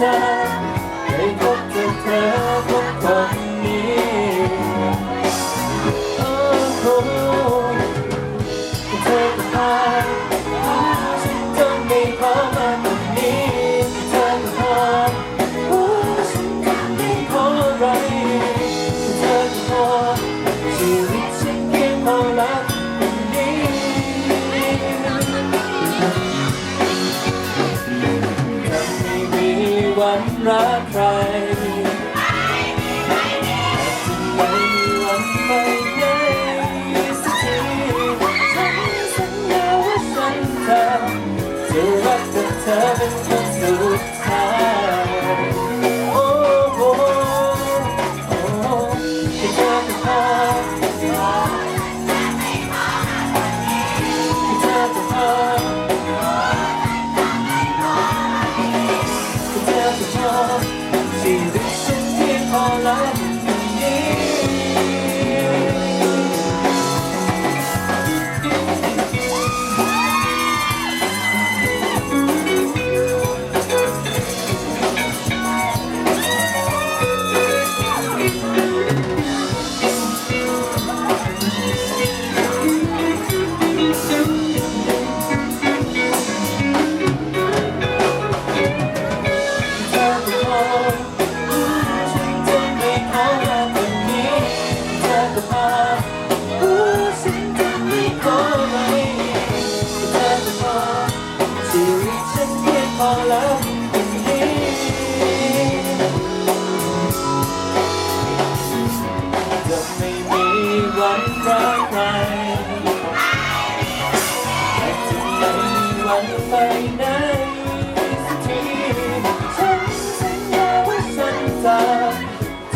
ธอได้พบกับเธอพบคนนี้โอ้โหเธอก็พาฉันจนไม่พอมาตรงนี้เธอก็พาฉันจนไม่พออะไรเธอก็พอชีวิตฉันเพียงพอแล้ว วันรักใครจะไม่มีวันไม่ไสักทีฉันสัญญาว่าฉันจะจะรักเธอเป็น love.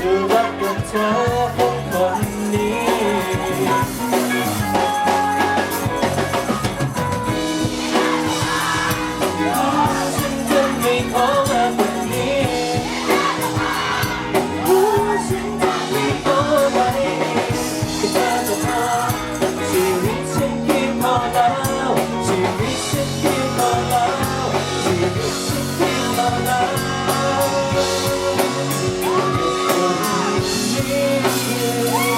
to rock and talk on me. Música